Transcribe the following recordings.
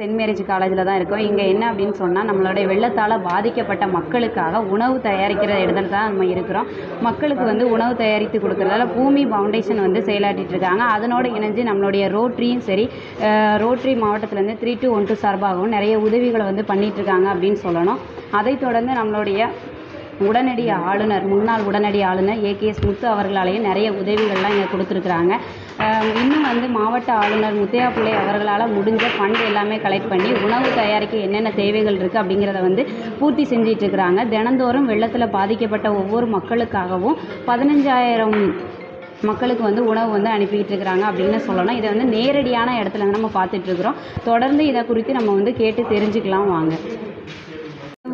Send marriage காலேஜில் தான் இருக்கோம். இங்கே என்ன அப்படின்னு சொன்னால் நம்மளுடைய வெள்ளத்தால் பாதிக்கப்பட்ட மக்களுக்காக உணவு தயாரிக்கிற இடத்துல தான் நம்ம இருக்கிறோம். மக்களுக்கு வந்து உணவு தயாரித்து கொடுக்குறதால பூமி ஃபவுண்டேஷன் வந்து செயலாற்றிட்டு இருக்காங்க. அதனோடு இணைஞ்சு நம்மளுடைய ரோட்ரியும் சரி ரோட்ரி மாவட்டத்திலேருந்து த்ரீ டூ ஒன் டூ சார்பாகவும் நிறைய உதவிகளை வந்து பண்ணிகிட்ருக்காங்க இருக்காங்க அப்படின்னு சொல்லணும். அதை தொடர்ந்து நம்மளுடைய உடனடி ஆளுநர் முன்னாள் உடனடி ஆளுநர் ஏகேஎஸ் முத்து அவர்களாலேயும் நிறைய உதவிகள்லாம் இங்கே கொடுத்துருக்குறாங்க. இன்னும் வந்து மாவட்ட ஆளுநர் முத்தையா பிள்ளை அவர்களால் முடிஞ்ச ஃபண்ட் எல்லாமே கலெக்ட் பண்ணி உணவு தயாரிக்க என்னென்ன தேவைகள் இருக்குது அப்படிங்கிறத வந்து பூர்த்தி செஞ்சிட்ருக்கிறாங்க தினந்தோறும் வெள்ளத்தில் பாதிக்கப்பட்ட ஒவ்வொரு மக்களுக்காகவும் பதினஞ்சாயிரம் மக்களுக்கு வந்து உணவு வந்து அனுப்பிக்கிட்டு இருக்கிறாங்க அப்படின்னு சொல்லணும். இதை வந்து நேரடியான இடத்துல வந்து நம்ம பார்த்துட்டு இருக்கிறோம் தொடர்ந்து இதை குறித்து நம்ம வந்து கேட்டு தெரிஞ்சுக்கலாம் வாங்க.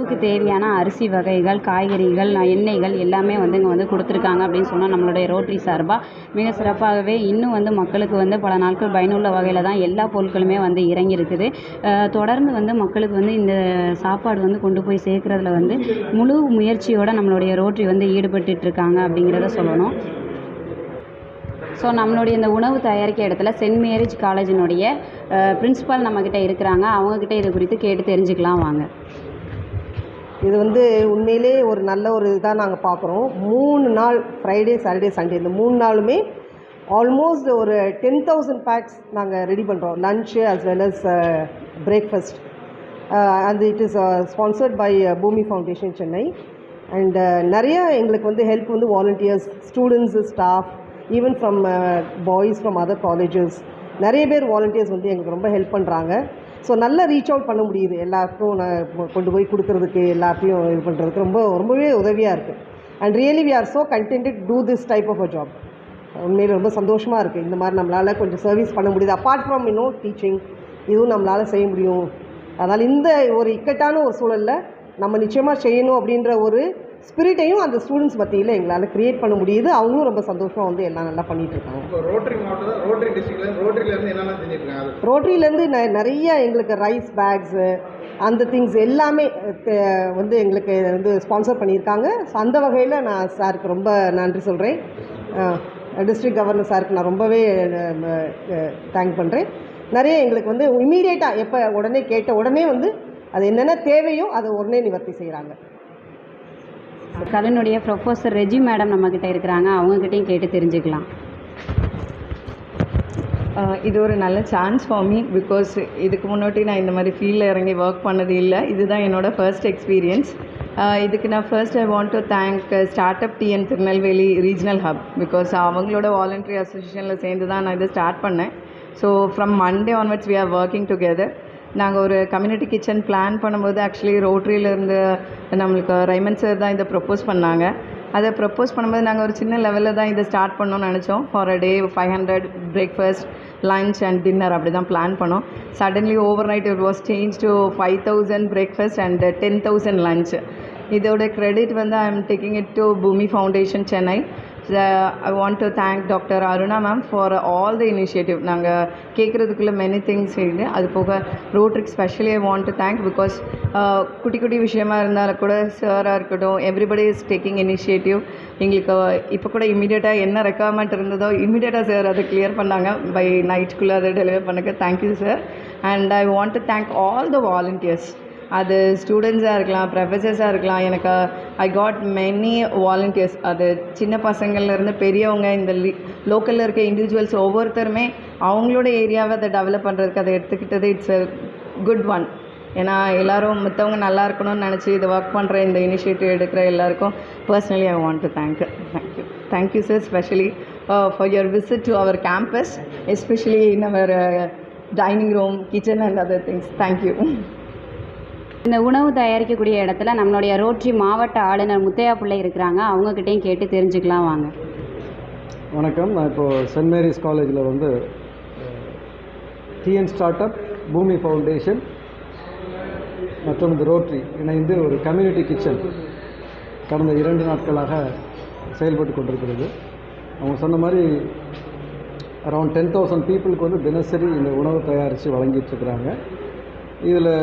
உணவுக்கு தேவையான அரிசி வகைகள் காய்கறிகள் எண்ணெய்கள் எல்லாமே வந்து இங்கே வந்து கொடுத்துருக்காங்க அப்படின்னு சொன்னால் நம்மளுடைய ரோட்டரி சார்பாக மிக சிறப்பாகவே இன்னும் வந்து மக்களுக்கு வந்து பல நாட்கள் பயனுள்ள வகையில் தான் எல்லா பொருட்களுமே வந்து இறங்கியிருக்குது. தொடர்ந்து வந்து மக்களுக்கு வந்து இந்த சாப்பாடு வந்து கொண்டு போய் சேர்க்குறதுல வந்து முழு முயற்சியோடு நம்மளுடைய ரோட்டரி வந்து ஈடுபட்டுட்டு இருக்காங்க அப்படிங்கிறத சொல்லணும். ஸோ நம்மளுடைய இந்த உணவு தயாரிக்க இடத்துல சென்ட் மேரேஜ் காலேஜினுடைய பிரின்ஸிபால் நம்மக்கிட்ட இருக்கிறாங்க. அவங்கக்கிட்ட இது குறித்து கேட்டு தெரிஞ்சுக்கலாம் வாங்க. இது வந்து உண்மையிலே ஒரு நல்ல ஒரு இதாக நாங்கள் பார்க்குறோம் மூணு நாள் ஃப்ரைடே சாட்டர்டே சண்டே இந்த மூணு நாளுமே ஆல்மோஸ்ட் ஒரு டென் தௌசண்ட் பேக்ஸ் நாங்கள் ரெடி பண்ணுறோம் lunch as well as breakfast and it is sponsored by Bhumi foundation Chennai and நிறையா எங்களுக்கு வந்து ஹெல்ப் வந்து volunteers students staff even from boys from other colleges நிறைய பேர் வாலண்டியர்ஸ் வந்து எங்களுக்கு ரொம்ப ஹெல்ப் பண்ணுறாங்க ஸோ நல்லா ரீச் அவுட் பண்ண முடியுது. எல்லாருக்கும் நான் கொண்டு போய் கொடுக்குறதுக்கு எல்லாத்தையும் இது பண்ணுறதுக்கு ரொம்ப ரொம்பவே உதவியாக இருக்குது and really we are so contented to this type of a job உண்மையில் ரொம்ப சந்தோஷமாக இருக்குது இந்த மாதிரி நம்மளால் கொஞ்சம் சர்வீஸ் பண்ண முடியுது. அப்பார்ட் ஃப்ரம் இன்னும் டீச்சிங் இதுவும் நம்மளால் செய்ய முடியும். அதனால் இந்த ஒரு இக்கட்டான ஒரு சூழலில் நம்ம நிச்சயமாக செய்யணும் அப்படின்ற ஒரு ஸ்பிரிட்டையும் அந்த ஸ்டூடெண்ட்ஸ் மத்தியில் எங்களால் க்ரியேட் பண்ண முடியுது. அவங்களும் ரொம்ப சந்தோஷமாக வந்து எல்லாம் நல்லா இப்போ ரோட்டரி மாவட்டம் ரோட்டரி டிஸ்ட்ரிக்ட்ல ரோட்டரியிலேருந்து செஞ்சுருக்காங்க? ந நிறைய எங்களுக்கு ரைஸ் பேக்ஸு அந்த திங்ஸ் எல்லாமே வந்து எங்களுக்கு வந்து ஸ்பான்சர் பண்ணியிருக்காங்க. ஸோ அந்த வகையில் நான் சாருக்கு ரொம்ப நன்றி சொல்கிறேன் டிஸ்ட்ரிக்ட் கவர்னர் சாருக்கு நான் ரொம்பவே தேங்க் பண்ணுறேன் நிறைய எங்களுக்கு வந்து இமீடியட்டாக எப்போ உடனே கேட்ட உடனே வந்து அது என்னென்ன தேவையோ அதை உடனே நிவர்த்தி செய்கிறாங்க கலனுடைய ப்ரொஃபஸர் ரெஜி மேடம் நம்மக்கிட்ட இருக்கிறாங்க. அவங்கக்கிட்டையும் கேட்டு தெரிஞ்சுக்கலாம். இது ஒரு நல்ல சான்ஸ் ஃபார் மீ பிகாஸ் இதுக்கு முன்னாடி நான் இந்த மாதிரி ஃபீல்டில் இறங்கி ஒர்க் பண்ணது இல்லை. இதுதான் என்னோட ஃபர்ஸ்ட் எக்ஸ்பீரியன்ஸ் இதுக்கு நான் first I want to thank start up TN Tirunelveli regional hub because அவங்களோட வாலண்டரி அசோசியேஷனில் சேர்ந்து தான் நான் இதை ஸ்டார்ட் பண்ணேன். So from Monday onwards we are working together நாங்கள் ஒரு கம்யூனிட்டி கிச்சன் பிளான் பண்ணும்போது ஆக்சுவலி ரோட்ரியிலேருந்து நம்மளுக்கு ரைமன் சார் தான் இதை ப்ரப்போஸ் பண்ணாங்க. அதை ப்ரப்போஸ் பண்ணும்போது நாங்கள் ஒரு சின்ன லெவலில் தான் இதை ஸ்டார்ட் பண்ணோம்னு நினச்சோம். For a day five hundred breakfast lunch and dinner அப்படி தான் பிளான் பண்ணோம். Suddenly overnight it was change to five thousand breakfast and ten thousand lunch இதோட க்ரெடிட் வந்து I am taking it to Bhumi foundation Chennai I want to thank doctor Aruna ma'am for all the initiative நாங்கள் கேட்குறதுக்குள்ள many things இருக்குது அது போக Rodrick specially I want to thank because குட்டி குட்டி விஷயமா இருந்தாலும் கூட சாராக இருக்கட்டும் எவ்ரிபடி இஸ் டேக்கிங் இனிஷியேட்டிவ் எங்களுக்கு இப்போ கூட இமீடியட்டாக என்ன ரெக்குவயர்மெண்ட் இருந்ததோ இமீடியட்டாக சார் அதை கிளியர் பண்ணாங்க. பை நைட்டுக்குள்ளே அதை டெலிவர் பண்ணுங்க thank you sir and I want to thank all the volunteers அது ஸ்டூடெண்ட்ஸாக இருக்கலாம் ப்ரொஃபஸர்ஸாக இருக்கலாம். எனக்கு ஐ காட் மெனி வாலண்டியர்ஸ் அது சின்ன பசங்கள்லேருந்து பெரியவங்க இந்த லோக்கலில் இருக்க இண்டிவிஜுவல்ஸ் ஒவ்வொருத்தருமே அவங்களோட ஏரியாவை அதை டெவலப் பண்ணுறதுக்கு அதை எடுத்துக்கிட்டது இட்ஸ் அ குட் ஒன் ஏன்னா எல்லோரும் மற்றவங்க நல்லா இருக்கணும்னு நினச்சி இதை ஒர்க் பண்ணுற இந்த இனிஷியேட்டிவ் எடுக்கிற எல்லாருக்கும் personally I want to thank thank you thank you sir specially for your visit to our campus especially in our dining room kitchen and other things thank you இந்த உணவு தயாரிக்கக்கூடிய இடத்துல நம்மளுடைய ரோட்டரி மாவட்ட ஆளுநர் முத்தையா பிள்ளை இருக்கிறாங்க. அவங்கக்கிட்டையும் கேட்டு தெரிஞ்சுக்கலாம் வாங்க. வணக்கம். நான் இப்போது சென்ட் மேரிஸ் காலேஜில் வந்து டிஎன் ஸ்டார்ட் அப் பூமி ஃபவுண்டேஷன் மற்றும் இந்த ரோட்ரி இணைந்து ஒரு கம்யூனிட்டி கிச்சன் கடந்த இரண்டு நாட்களாக செயல்பட்டு கொண்டிருக்கிறது. அவங்க சொன்ன மாதிரி அரௌண்ட் டென் தௌசண்ட் பீப்புளுக்கு வந்து தினசரி இந்த உணவு தயாரித்து வழங்கிட்டுருக்குறாங்க இதில்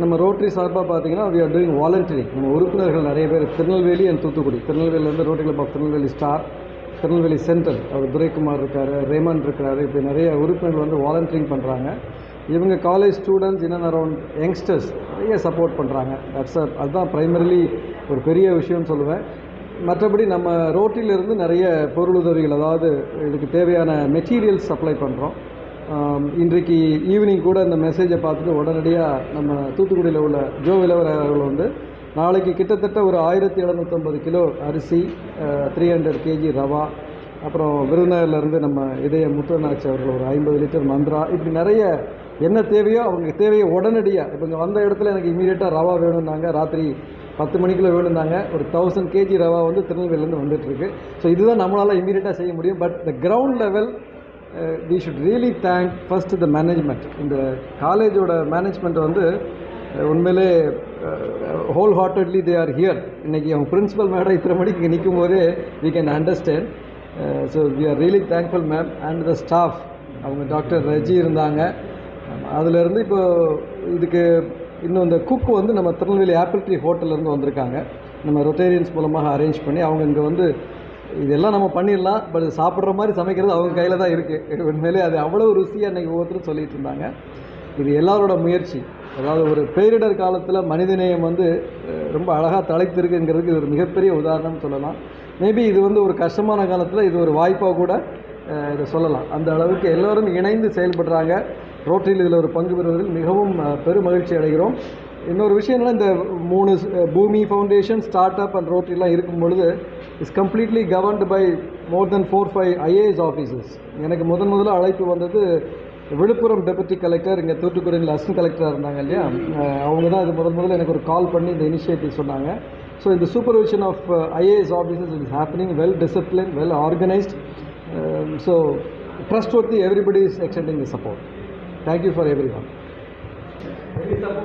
நம்ம ரோட்டரி சார்பாக பார்த்தீங்கன்னா வி ஆர் டூயிங் வாலண்டரி நம்ம உறுப்பினர்கள் நிறைய பேர். Tirunelveli and Thoothukudi. திருநெல்வேலியிலேருந்து Rotary club of Tirunelveli star Tirunelveli central அவர் துரைக்குமார் இருக்கார் ரேமன் இருக்கார். இப்படி நிறைய உறுப்பினர்கள் வந்து வாலண்டியரிங் பண்ணுறாங்க இவங்க college students in around youngsters நிறைய சப்போர்ட் பண்ணுறாங்க தட்ஸ் அதுதான் ப்ரைமரிலி ஒரு பெரிய விஷயம்னு சொல்லுவேன். மற்றபடி நம்ம ரோட்டிலிருந்து நிறைய பொருளுதவிகள் அதாவது இதுக்கு தேவையான மெட்டீரியல்ஸ் சப்ளை பண்ணுறோம் இன்றைக்கு ஈவினிங் கூட இந்த மெசேஜை பார்த்துட்டு உடனடியாக நம்ம தூத்துக்குடியில் உள்ள ஜோ விலவர் அவர்கள் வந்து நாளைக்கு கிட்டத்தட்ட ஒரு ஆயிரத்தி எழுநூற்றம்பது கிலோ அரிசி த்ரீ ஹண்ட்ரட் கேஜி ரவா அப்புறம் விருதுநகர்லேருந்து நம்ம இதய முத்துவனாச்சி அவர்கள் ஒரு ஐம்பது லிட்டர் மந்த்ரா இப்படி நிறைய என்ன தேவையோ அவங்க தேவையை உடனடியாக இப்போ இங்கே வந்த இடத்துல எனக்கு இமீடியட்டாக ரவா வேணும்னாங்க ராத்திரி பத்து மணிக்குள்ளே வேணும்னாங்க ஒரு தௌசண்ட் கேஜி ரவா வந்து திருநெல்வேலியிலேருந்து வந்துட்டுருக்கு ஸோ இதுதான் நம்மளால் இமீடியட்டாக செய்ய முடியும். But the ground level we should really thank first the management இந்த காலேஜோட மேனேஜ்மெண்ட் வந்து uh, உண்மையிலே whole heartedly they are here இன்னைக்கு அவங்க பிரின்ஸிபல் மேடம் இத்தனை மணிக்கு இங்கே நிற்கும் போதே we can understand so we are really thankful ma'am and the staff அவங்க டாக்டர் ரஜி இருந்தாங்க. அதுலேருந்து இப்போ இதுக்கு இன்னும் இந்த குக் வந்து நம்ம திருநெல்வேலி ஆப்பிள் ட்ரீ ஹோட்டல்லேருந்து வந்திருக்காங்க. நம்ம ரொட்டேரியன்ஸ் மூலமாக அரேஞ்ச் பண்ணி அவங்க இங்கே வந்து இதெல்லாம் நம்ம பண்ணிடலாம் பட் சாப்பிட்ற மாதிரி சமைக்கிறது அவங்க கையில் தான் இருக்குது உண்மையிலே அது அவ்வளோ ருசியாக அன்றைக்கி ஒவ்வொருத்தரும் சொல்லிட்டு இருந்தாங்க. இது எல்லாரோட முயற்சி. அதாவது ஒரு பேரிடர் காலத்தில் மனிதநேயம் வந்து ரொம்ப அழகாக தலைத்திருக்குங்கிறதுக்கு இது ஒரு மிகப்பெரிய உதாரணம் சொல்லலாம். மேபி இது வந்து ஒரு கஷ்டமான காலத்தில் இது ஒரு வாய்ப்பாக கூட இதை சொல்லலாம். அந்த அளவுக்கு எல்லோரும் இணைந்து செயல்படுறாங்க. ரோட்டரியில் இதில் ஒரு பங்கு பெறுவதில் மிகவும் பெரும் மகிழ்ச்சி அடைகிறோம். இன்னொரு விஷயம் என்னென்னா இந்த மூணு Bhumi foundation start up and ரோட்டரிலாம் இருக்கும் பொழுது is completely governed by more than four five IAS officers எனக்கு முதன் முதல்ல அழைப்பு வந்தது விழுப்புரம் டெபுட்டி கலெக்டர் இங்கே தூத்துக்குடியில் அசிஸ்டன்ட் கலெக்டராக இருந்தாங்க இல்லையா? அவங்க தான் இது முதல் முதல்ல எனக்கு ஒரு கால் பண்ணி இந்த இனிஷியேட்டிவ் சொன்னாங்க. ஸோ இந்த supervision of IAS officers is happening well discipline well organised so trustworthy everybody is extending the support thank you for everyone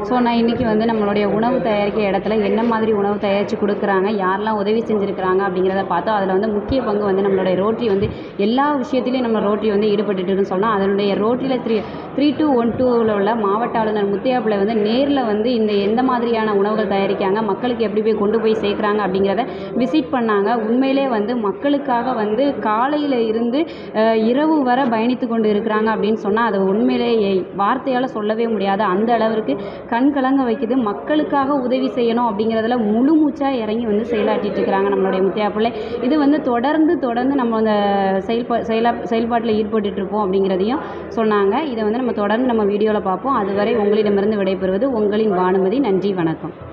so நான் இன்றைக்கி வந்து நம்மளுடைய உணவு தயாரிக்கிற இடத்துல என்ன மாதிரி உணவு தயாரித்து கொடுக்குறாங்க யாரெல்லாம் உதவி செஞ்சுருக்கிறாங்க அப்படிங்கிறத பார்த்தோம் அதில் வந்து முக்கிய பங்கு வந்து நம்மளுடைய ரோட்டரி வந்து எல்லா விஷயத்துலையும் நம்ம ரோட்டரி வந்து ஈடுபட்டுருக்குன்னு இருக்குன்னு சொன்னால் அதனுடைய ரோட்டரியில் த்ரீ த்ரீ டூ ஒன் டூவில் உள்ள மாவட்ட ஆளுநர் முத்தையாப்பிள்ளை வந்து நேரில் வந்து இந்த எந்த மாதிரியான உணவுகள் தயாரிக்காங்க மக்களுக்கு எப்படி போய் கொண்டு போய் சேர்க்குறாங்க அப்படிங்கிறத விசிட் பண்ணாங்க. உண்மையிலே வந்து மக்களுக்காக வந்து காலையில் இருந்து இரவு வரை பயணித்து கொண்டு இருக்கிறாங்க அப்படின்னு சொன்னால் அது உண்மையிலேயே வார்த்தையால் சொல்லவே முடியாது அந்த அளவிற்கு கண் கலங்க வைக்குது. மக்களுக்காக உதவி செய்யணும் அப்படிங்கிறதுல முழு மூச்சாக இறங்கி வந்து செயலாற்றிட்டு இருக்கிறாங்க நம்மளுடைய முத்தையா பிள்ளை. இது வந்து தொடர்ந்து தொடர்ந்து நம்ம அந்த செயல்பா செயலா செயல்பாட்டில் ஈடுபட்டுருப்போம் அப்படிங்கிறதையும் சொன்னாங்க. இதை வந்து நம்ம தொடர்ந்து நம்ம வீடியோவில் பார்ப்போம். அதுவரை உங்களிடமிருந்து விடைபெறுவது உங்களின் பானுமதி. நன்றி வணக்கம்.